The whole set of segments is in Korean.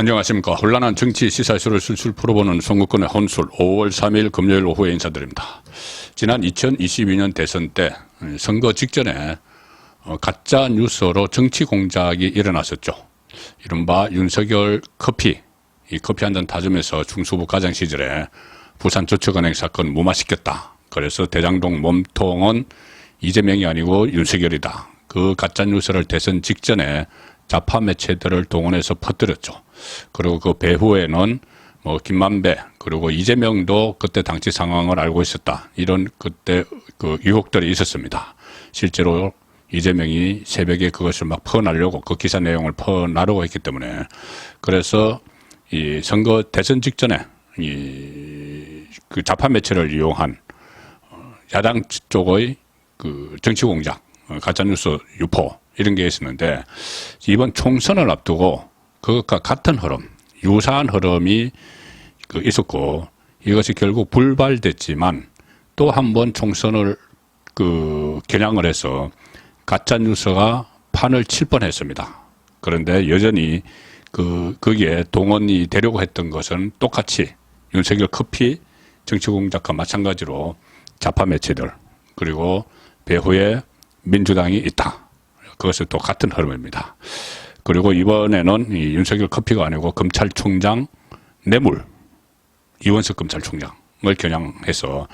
안녕하십니까. 혼란한 정치 시사쇼를 술술 풀어보는 선거권의 혼술 5월 3일 금요일 오후에 인사드립니다. 지난 2022년 대선 때 음, 선거 직전에 어, 가짜 뉴스로 정치 공작이 일어났었죠. 이른바 윤석열 커피, 이 커피 한잔 타주면서 중수부 과장 시절에 부산 저축은행 사건 무마시켰다. 그래서 대장동 몸통은 이재명이 아니고 윤석열이다. 그 가짜 뉴스를 대선 직전에 좌파 매체들을 동원해서 퍼뜨렸죠. 그리고 그 배후에는 뭐 김만배 그리고 이재명도 그때 당시 상황을 알고 있었다. 이런 그때 그 유혹들이 있었습니다. 실제로 이재명이 새벽에 그것을 막 퍼나려고 그 기사 내용을 퍼나려고 했기 때문에 그래서 이 선거 대선 직전에 이그 좌파 매체를 이용한 어, 야당 쪽의 그 정치 공작, 어, 가짜뉴스 유포 이런 게 있었는데 이번 총선을 앞두고 그것과 같은 흐름, 유사한 흐름이 그 있었고 이것이 결국 불발됐지만 또 한 번 총선을 그 겨냥을 해서 가짜 뉴스가 판을 칠 뻔했습니다. 그런데 여전히 그 거기에 동원이 되려고 했던 것은 똑같이 윤석열 커피 정치 공작과 마찬가지로 좌파 매체들 그리고 배후에 민주당이 있다. 그것은 또 같은 흐름입니다. 그리고 이번에는 이 윤석열 커피가 아니고 검찰총장 뇌물 이원석 검찰총장을 겨냥해서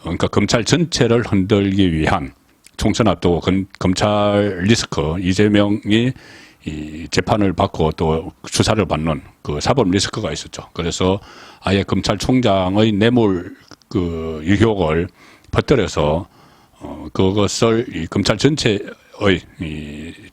그러니까 검찰 전체를 흔들기 위한 총선 앞두고 검, 검찰 리스크 이재명이 이 재판을 받고 또 수사를 받는 그 사법 리스크가 있었죠. 그래서 아예 검찰총장의 뇌물 그 유혹을 퍼뜨려서 어 그것을 이 검찰 전체의 이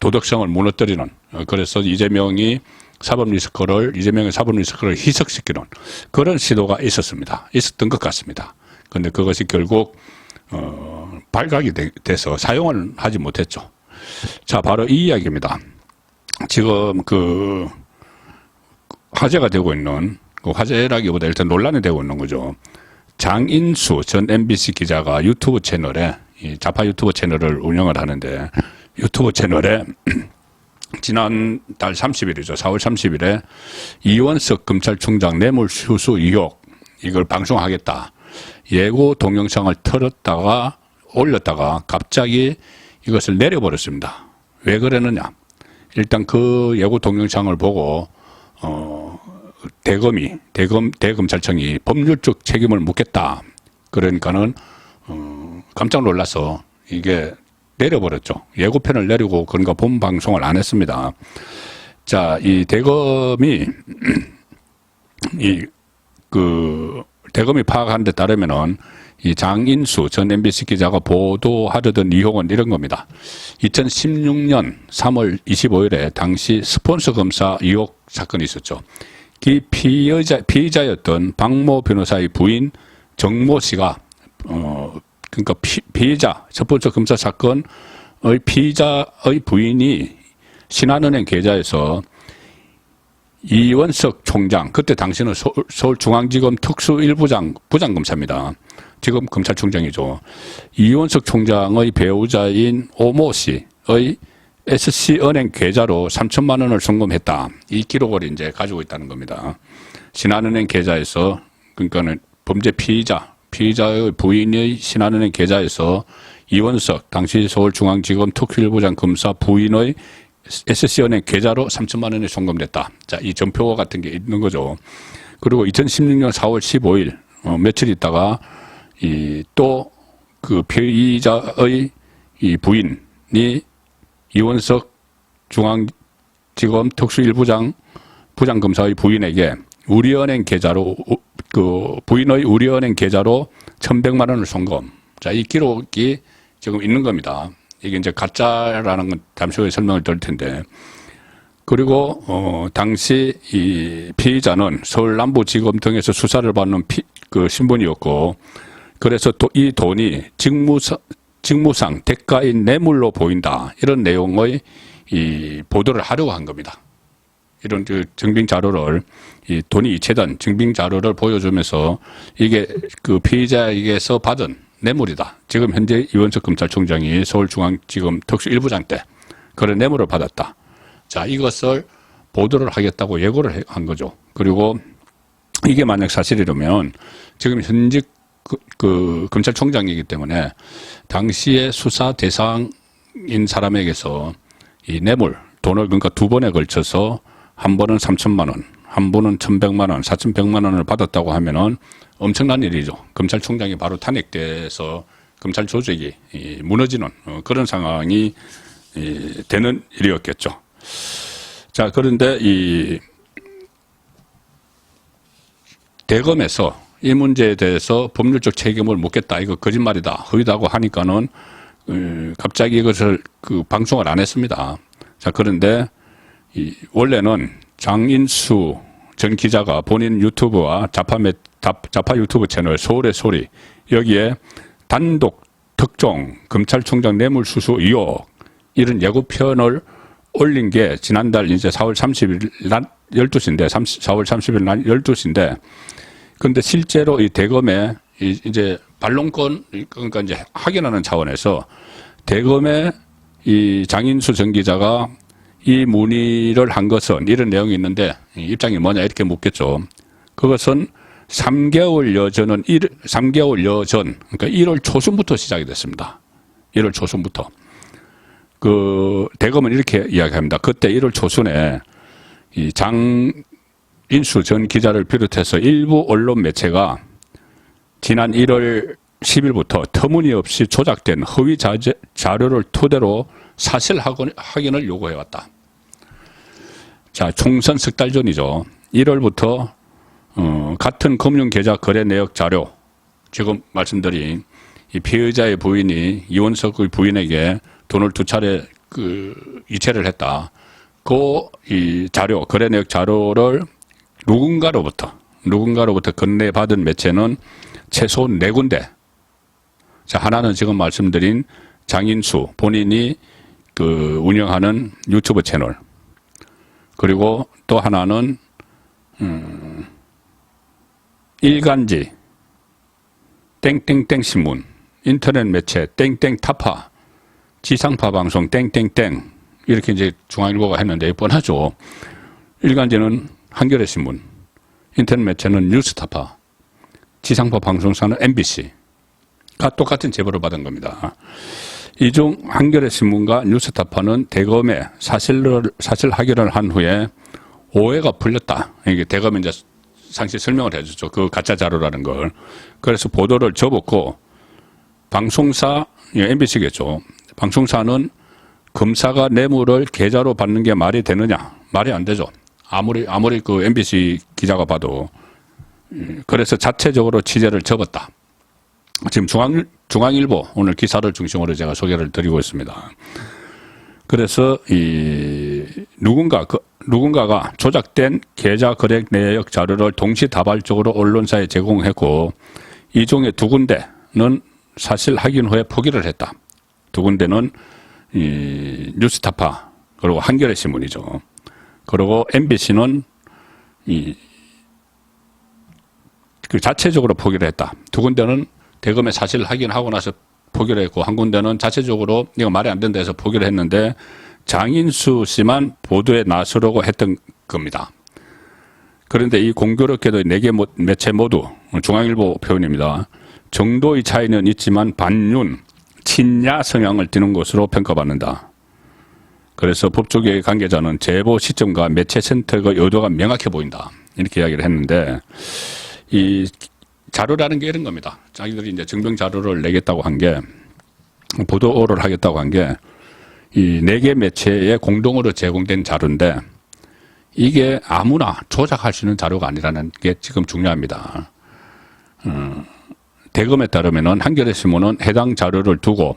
도덕성을 무너뜨리는 어, 그래서 이재명이 사법 리스크를 이재명의 사법 리스크를 희석시키는 그런 시도가 있었습니다. 있었던 것 같습니다. 그런데 그것이 결국 어 발각이 되, 돼서 사용을 하지 못했죠. 자, 바로 이 이야기입니다. 지금 그 화제가 되고 있는 그 화제라기보다 일단 논란이 되고 있는 거죠. 장인수 전 MBC 기자가 유튜브 채널에 이 좌파 유튜브 채널을 운영을 하는데 유튜브 채널에 지난 달 30일이죠. 4월 30일에 이원석 검찰총장 뇌물 수수 의혹 이걸 방송하겠다. 예고 동영상을 틀었다가 올렸다가 갑자기 이것을 내려버렸습니다. 왜 그러느냐? 일단 그 예고 동영상을 보고 어 대검이 대검 대검찰청이 법률적 책임을 묻겠다. 그러니까는 어 깜짝 놀라서 이게 내려버렸죠. 예고편을 내리고 그런가 본 방송을 안 했습니다. 자, 이 대검이 이 그 대검이 파악한 데 따르면은 이 장인수 전 MBC 기자가 보도하려던 의혹은 이런 겁니다. 2016년 3월 25일에 당시 스폰서 검사 의혹 사건이 있었죠. 이 피의자, 피의자였던 박모 변호사의 부인 정모 씨가, 어, 그러니까 피, 피의자, 첫 번째 검사 사건의 피의자의 부인이 신한은행 계좌에서 이원석 총장, 그때 당시는 서울, 서울 중앙지검 특수일부장 부장검사입니다. 지금 검찰총장이죠. 이원석 총장의 배우자인 오모 씨의 SC은행 계좌로 3천만 원을 송금했다. 이 기록을 이제 가지고 있다는 겁니다. 신한은행 계좌에서 그러니까는 범죄 피의자, 피의자의 부인의 신한은행 계좌에서 이원석 당시 서울중앙지검 특수일부장 검사 부인의 SC은행 계좌로 3천만 원이 송금됐다. 자, 이 전표 같은 게 있는 거죠. 그리고 2016년 4월 15일 어, 며칠 있다가 이 또 그 피의자의 이 부인이 이원석 중앙지검 특수일부장 부장검사의 부인에게 우리은행 계좌로 그 부인의 우리은행 계좌로 1,100만 원을 송금. 자, 이 기록이 지금 있는 겁니다. 이게 이제 가짜라는 건 잠시 후에 설명을 드릴 텐데. 그리고 어 당시 이 피의자는 서울 남부지검 등에서 수사를 받는 피, 그 신분이었고 그래서 또이 돈이 직무상 직무상 대가인 뇌물로 보인다 이런 내용의 이 보도를 하려고 한 겁니다. 이런 그 증빙 자료를 이 돈이 이체된 증빙 자료를 보여주면서 이게 그 피의자에게서 받은 뇌물이다. 지금 현재 이원석 검찰총장이 서울중앙지검 특수일부장 때 그런 뇌물을 받았다. 자 이것을 보도를 하겠다고 예고를 해- 한 거죠. 그리고 이게 만약 사실이라면 지금 현직 그, 그 검찰총장이기 때문에 당시에 수사 대상인 사람에게서 이 뇌물 돈을 그러니까 두 번에 걸쳐서 한 번은 3천만 원, 한 번은 1,100만 원, 4,100만 원을 받았다고 하면은 엄청난 일이죠. 검찰총장이 바로 탄핵돼서 검찰 조직이 이 무너지는 어, 그런 상황이 이 되는 일이었겠죠. 자, 그런데 이 대검에서 이 문제에 대해서 법률적 책임을 묻겠다. 이거 거짓말이다. 허위다고 하니까는 어, 갑자기 이것을 그 방송을 안 했습니다. 자, 그런데 이 원래는 장인수 전 기자가 본인 유튜브와 자파 매, 자- 자파 유튜브 채널 서울의 소리 여기에 단독 특종 검찰총장 뇌물수수 의혹 이런 예고편을 올린 게 지난달 이제 4월 30일 날 12시인데 4월 30일 날 12시인데 근데 실제로 이 대검에 이- 이제 반론권 그러니까 이제 확인하는 차원에서 대검에 이 장인수 전 기자가 이 문의를 한 것은 이런 내용이 있는데 이 입장이 뭐냐 이렇게 묻겠죠. 그것은 3개월 여전은 1, 3개월 여전 그러니까 1월 초순부터 시작이 됐습니다. 1월 초순부터. 그 대검은 이렇게 이야기합니다. 그때 1월 초순에 이 장인수 전 기자를 비롯해서 일부 언론 매체가 지난 1월 10일부터 터무니없이 조작된 허위 자료를 토대로 사실 확인- 확인을 요구해왔다. 자, 총선 석 달 전이죠. 1월부터 어, 같은 금융계좌 거래 내역 자료 지금 말씀드린 이 피의자의 부인이 이원석의 부인에게 돈을 두 차례 그 이체를 했다. 그 이 자료 거래 내역 자료를 누군가로부터 누군가로부터 건네받은 매체는 최소 네 군데. 자 하나는 지금 말씀드린 장인수 본인이 그 운영하는 유튜브 채널. 그리고 또 하나는 음, 일간지 땡땡땡 신문 인터넷 매체 땡땡 타파 지상파 방송 땡땡땡 이렇게 이제 중앙일보가 했는데 뻔하죠. 일간지는 한겨레 신문, 인터넷 매체는 뉴스타파, 지상파 방송사는 MBC가 똑같은 제보를 받은 겁니다. 이중 한겨레 신문과 뉴스타파는 대검에 사실을 사실 확인을 한 후에 오해가 풀렸다. 이게 대검이 이제 상시 설명을 해주죠. 그 가짜 자료라는 걸. 그래서 보도를 접었고 방송사 예, MBC겠죠. 방송사는 검사가 뇌물을 계좌로 받는 게 말이 되느냐? 말이 안 되죠. 아무리 아무리 그 MBC 기자가 봐도 음, 그래서 자체적으로 취재를 접었다. 지금 중앙 중앙일보 오늘 기사를 중심으로 제가 소개를 드리고 있습니다. 그래서 이 누군가 그 누군가가 조작된 계좌 거래 내역 자료를 동시다발적으로 언론사에 제공했고 이 중에 두 군데는 사실 확인 후에 포기를 했다. 두 군데는 이 뉴스타파 그리고 한겨레 신문이죠. 그리고 MBC는 이 그 자체적으로 포기를 했다. 두 군데는 대검에 사실 확인하고 나서 포기를 했고 한 군데는 자체적으로 이거 말이 안 된다 해서 포기를 했는데 장인수 씨만 보도에 나서려고 했던 겁니다. 그런데 이 공교롭게도 네 개 매체 모두 중앙일보 표현입니다. 정도의 차이는 있지만 반윤, 친야 성향을 띠는 것으로 평가받는다. 그래서 법조계의 관계자는 제보 시점과 매체 선택의 의도가 명확해 보인다. 이렇게 이야기를 했는데 이 자료라는 게 이런 겁니다. 자기들이 이제 증명 자료를 내겠다고 한 게 보도를 하겠다고 한 게 이 네 개 매체에 공동으로 제공된 자료인데 이게 아무나 조작할 수 있는 자료가 아니라는 게 지금 중요합니다. 어, 대검에 따르면은 한겨레 신문은 해당 자료를 두고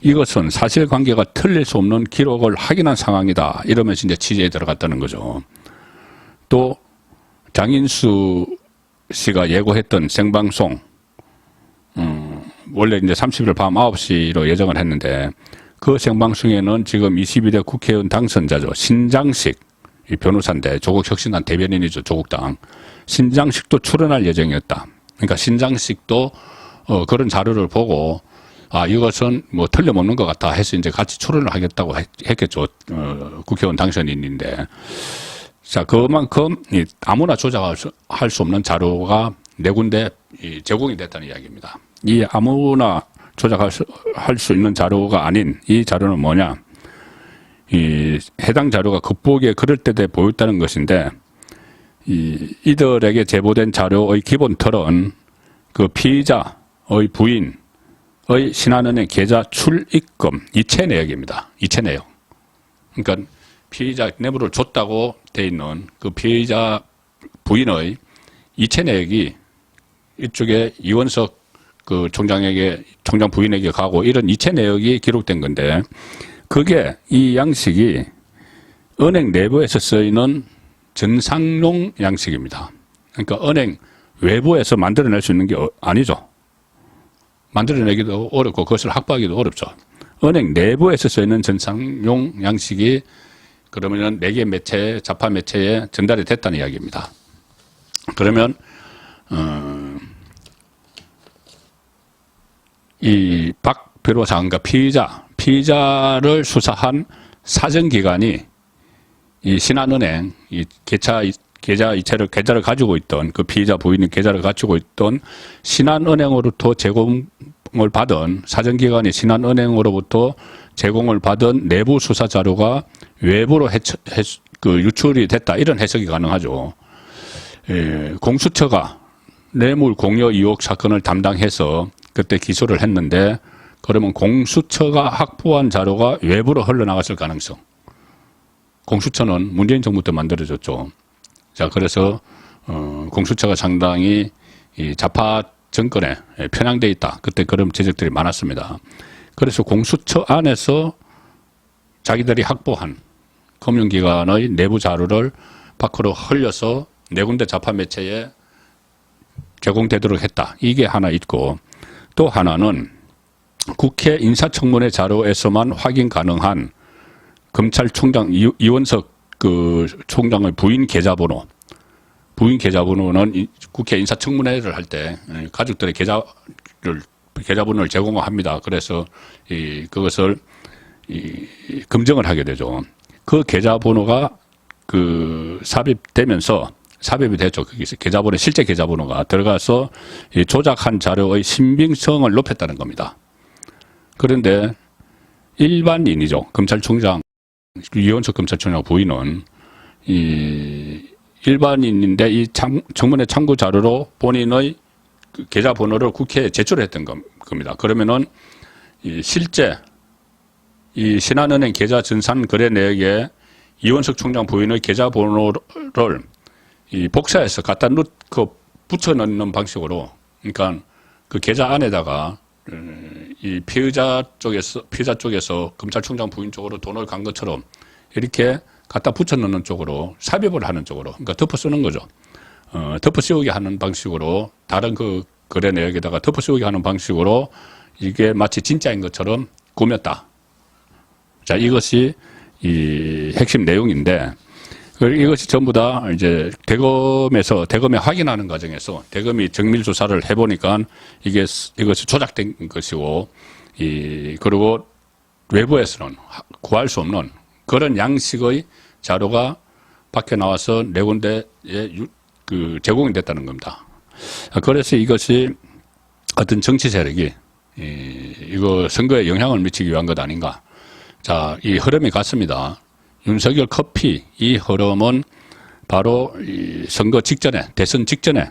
이것은 사실관계가 틀릴 수 없는 기록을 확인한 상황이다. 이러면서 이제 취재에 들어갔다는 거죠. 또 장인수 씨가 예고했던 생방송, 음, 원래 이제 30일 밤 9시로 예정을 했는데 그 생방송에는 지금 22대 국회의원 당선자죠. 신장식, 이 변호사인데 조국 혁신당 대변인이죠. 조국당. 신장식도 출연할 예정이었다. 그러니까 신장식도 어, 그런 자료를 보고 아 이것은 뭐 틀림없는 것 같다 해서 이제 같이 출연을 하겠다고 했, 겠죠 어, 국회의원 당선인인데 자, 그만큼 이 아무나 조작할 수, 할수 없는 자료가 네 군데 이 제공이 됐다는 이야기입니다. 이 아무나 조작할 수, 할수 있는 자료가 아닌 이 자료는 뭐냐? 이 해당 자료가 극복에 그럴 때돼 보였다는 것인데 이 이들에게 제보된 자료의 기본 틀은 그 피의자의 부인의 신한은행 계좌 출입금 이체 내역입니다. 이체 내역. 그러니까 피의자 뇌물을 줬다고 돼 있는 그 피의자 부인의 이체 내역이 이쪽에 이원석 그 총장에게 총장 부인에게 가고 이런 이체 내역이 기록된 건데 그게 이 양식이 은행 내부에서 쓰이는 전상용 양식입니다. 그러니까 은행 외부에서 만들어낼 수 있는 게 어- 아니죠. 만들어내기도 어렵고 그것을 확보하기도 어렵죠. 은행 내부에서 쓰이는 전상용 양식이 그러면은 네개 매체, 자파 매체에 전달이 됐다는 이야기입니다. 그러면 어, 이 박 변호사가 피의자, 피의자를 수사한 사정기관이 이 신한은행 이 계좌 계좌 이체를 계좌를 가지고 있던 그 피의자 부인이 계좌를 가지고 있던 신한은행으로부터 제공을 받은 사정기관이 신한은행으로부터 제공을 받은 내부 수사 자료가 외부로 해처, 해, 그 유출이 됐다 이런 해석이 가능하죠. 예, 공수처가 뇌물 공여 의혹 사건을 담당해서 그때 기소를 했는데 그러면 공수처가 확보한 자료가 외부로 흘러나갔을 가능성. 공수처는 문재인 정부 때 만들어졌죠. 자, 그래서 어, 공수처가 상당히 이 좌파 정권에 편향돼 있다. 그때 그런 지적들이 많았습니다. 그래서 공수처 안에서 자기들이 확보한 금융기관의 내부 자료를 밖으로 흘려서 네 군데 좌파 매체에 제공되도록 했다. 이게 하나 있고 또 하나는 국회 인사청문회 자료에서만 확인 가능한 검찰총장 이- 이원석 그 총장의 부인 계좌번호, 부인 계좌번호는 이- 국회 인사청문회를 할 때 가족들의 계좌를 계좌번호를 제공합니다. 그래서 이 그것을 이 검증을 하게 되죠. 그 계좌번호가 그 삽입되면서 삽입이 됐죠. 거기서 계좌번호 실제 계좌번호가 들어가서 이 조작한 자료의 신빙성을 높였다는 겁니다. 그런데 일반인이죠. 검찰총장 이원석 검찰총장 부인은 이 일반인인데 이 참, 청문회 참고 자료로 본인의 그 계좌 번호를 국회에 제출했던 겁- 겁니다. 그러면은 이 실제 이 신한은행 계좌 전산 거래 내역에 이원석 총장 부인의 계좌 번호를 이 복사해서 갖다 넣고 붙여 넣는 방식으로 그러니까 그 계좌 안에다가 음, 이 피의자 쪽에서 피의자 쪽에서 검찰총장 부인 쪽으로 돈을 간 것처럼 이렇게 갖다 붙여 넣는 쪽으로 삽입을 하는 쪽으로 그러니까 덮어 쓰는 거죠. 어, 덮어 씌우기 하는 방식으로 다른 그 거래 내역에다가 덮어 씌우기 하는 방식으로 이게 마치 진짜인 것처럼 꾸몄다. 자, 이것이 이 핵심 내용인데 그 이것이 전부 다 이제 대검에서 대검에 확인하는 과정에서 대검이 정밀 조사를 해보니까 이게 스- 이것이 조작된 것이고 이 그리고 외부에서는 하- 구할 수 없는 그런 양식의 자료가 밖에 나와서 네 군데에 유- 그 제공이 됐다는 겁니다. 아, 그래서 이것이 어떤 정치 세력이 이, 이거 선거에 영향을 미치기 위한 것 아닌가. 자, 이 흐름이 같습니다. 윤석열 커피 이 흐름은 바로 이 선거 직전에 대선 직전에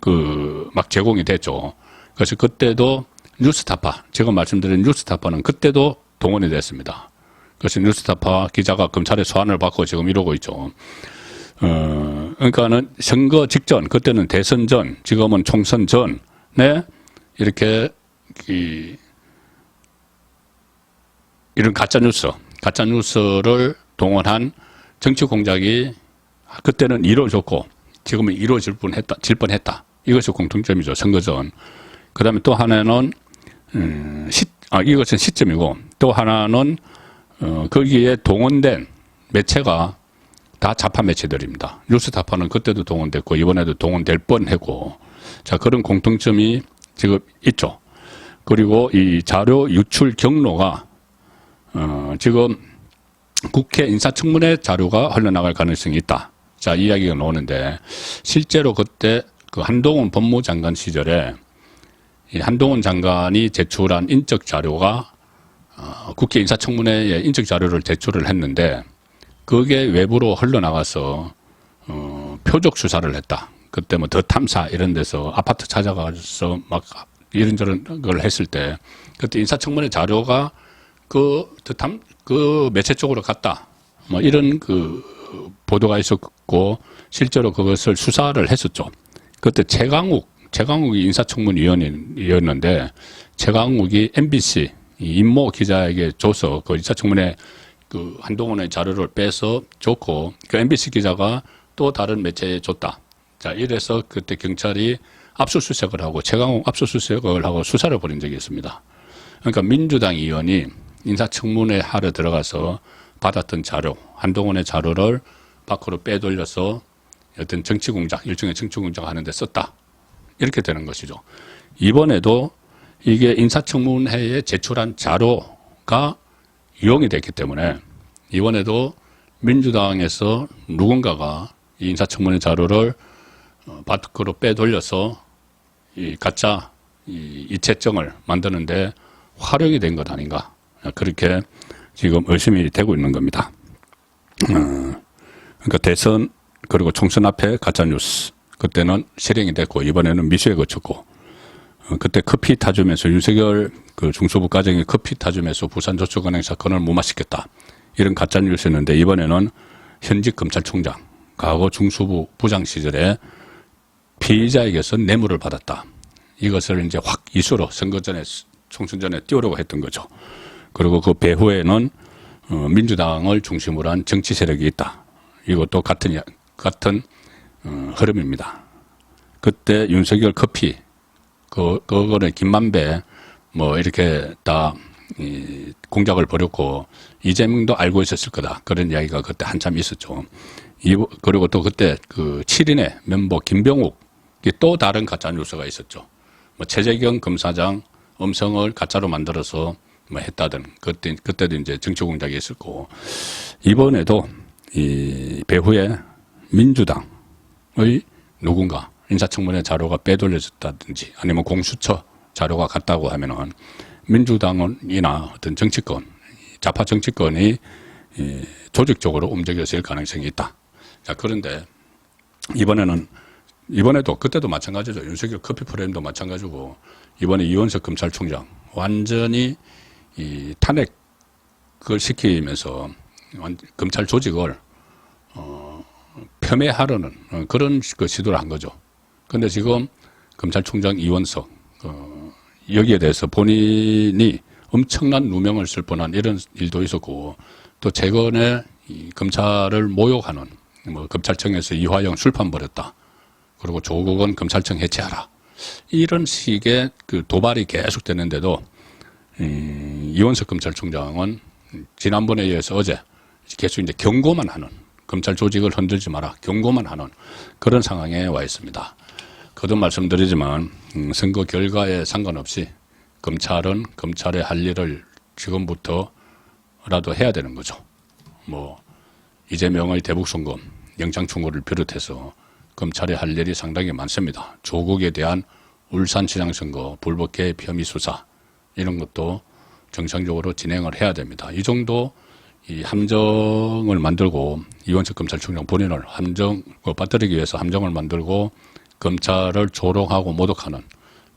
그 막 제공이 됐죠. 그래서 그때도 뉴스타파 제가 말씀드린 뉴스타파는 그때도 동원이 됐습니다. 그래서 뉴스타파 기자가 검찰의 소환을 받고 지금 이러고 있죠. 어, 그러니까는 선거 직전, 그때는 대선 전, 지금은 총선 전에 이렇게 이 이런 가짜 뉴스, 가짜 뉴스를 동원한 정치 공작이 그때는 이루어졌고 지금은 이루어질 뻔했다, 질 뻔했다. 이것이 공통점이죠. 선거 전. 그다음에 또 하나는 음, 시, 아 이것은 시점이고 또 하나는 어, 거기에 동원된 매체가 다 자파 매체들입니다. 뉴스 타파는 그때도 동원됐고 이번에도 동원될 뻔했고 자 그런 공통점이 지금 있죠. 그리고 이 자료 유출 경로가 어, 지금 국회 인사청문회 자료가 흘러나갈 가능성이 있다. 자, 이야기가 나오는데 실제로 그때 그 한동훈 법무장관 시절에 이 한동훈 장관이 제출한 인적 자료가 어, 국회 인사청문회에 인적 자료를 제출을 했는데 그게 외부로 흘러나가서 어, 표적 수사를 했다. 그때 뭐 더 탐사 이런 데서 아파트 찾아가서 막 이런저런 걸 했을 때 그때 인사청문회 자료가 그더탐그 매체 쪽으로 갔다. 뭐 이런 그 보도가 있었고 실제로 그것을 수사를 했었죠. 그때 최강욱 최강욱이 인사청문위원이었는데 최강욱이 MBC 이 임모 기자에게 줘서 그 인사청문회 그 한동훈의 자료를 빼서 줬고 그 MBC 기자가 또 다른 매체에 줬다. 자 이래서 그때 경찰이 압수수색을 하고 최강욱 압수수색을 하고 수사를 벌인 적이 있습니다. 그러니까 민주당 의원이 인사청문회 하러 들어가서 받았던 자료, 한동훈의 자료를 밖으로 빼돌려서 어떤 정치 공작, 일종의 정치 공작 하는데 썼다. 이렇게 되는 것이죠. 이번에도 이게 인사청문회에 제출한 자료가 이용이 됐기 때문에 이번에도 민주당에서 누군가가 이 인사청문회 자료를 어, 밖으로 빼돌려서 이 가짜 이 이체증을 만드는데 활용이 된 것 아닌가 그렇게 지금 의심이 되고 있는 겁니다. 어, 그러니까 대선 그리고 총선 앞에 가짜 뉴스 그때는 실행이 됐고 이번에는 미수에 거쳤고 어, 그때 커피 타주면서 윤석열 그 중수부 과정에 커피 타주면서 부산저축은행 사건을 무마시켰다 이런 가짜 뉴스였는데 이번에는 현직 검찰총장 과거 중수부 부장 시절에 피의자에게서 뇌물을 받았다. 이것을 이제 확 이수로 선거 전에 총선 전에 띄우려고 했던 거죠. 그리고 그 배후에는 어, 민주당을 중심으로 한 정치 세력이 있다. 이것도 같은 야- 같은 어, 흐름입니다. 그때 윤석열 커피 그 그거는 김만배 뭐 이렇게 다 이, 공작을 벌였고 이재명도 알고 있었을 거다 그런 이야기가 그때 한참 있었죠. 이, 그리고 또 그때 그 7인의 멤버 김병욱 또 다른 가짜 뉴스가 있었죠. 뭐 최재경 검사장 음성을 가짜로 만들어서 뭐 했다든 그때 그때도 이제 정치 공작이 있었고 이번에도 이 배후에 민주당의 누군가 인사청문회 자료가 빼돌려졌다든지 아니면 공수처 자료가 갔다고 하면은 민주당이나 어떤 정치권 좌파 정치권이 이 조직적으로 움직였을 가능성이 있다. 자 그런데 이번에는 이번에도 그때도 마찬가지죠. 윤석열 커피 프레임도 마찬가지고 이번에 이원석 검찰총장 완전히 이 탄핵을 시키면서 완- 검찰 조직을 어, 폄훼하려는 어, 그런 그 시도를 한 거죠. 근데 지금 검찰총장 이원석 어, 여기에 대해서 본인이 엄청난 누명을 쓸 뻔한 이런 일도 있었고 또 최근에 이 검찰을 모욕하는 뭐 검찰청에서 이화영 술판 벌였다. 그리고 조국은 검찰청 해체하라. 이런 식의 그 도발이 계속 되는데도 음, 이원석 검찰총장은 지난번에 이어서 어제 계속 이제 경고만 하는 검찰 조직을 흔들지 마라 경고만 하는 그런 상황에 와 있습니다. 거듭 말씀드리지만 음, 선거 결과에 상관없이 검찰은 검찰의 할 일을 지금부터라도 해야 되는 거죠. 뭐 이재명의 대북 송금, 영장 청구를 비롯해서 검찰의 할 일이 상당히 많습니다. 조국에 대한 울산시장 선거 불법 개입 혐의 수사 이런 것도 정상적으로 진행을 해야 됩니다. 이 정도 이 함정을 만들고 이원석 검찰총장 본인을 함정 을 빠뜨리기 위해서 함정을 만들고 검찰을 조롱하고 모독하는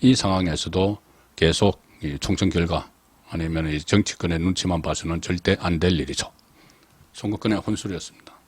이 상황에서도 계속 이 총선 결과 아니면 이 정치권의 눈치만 봐서는 절대 안 될 일이죠. 송국근의 혼술이었습니다.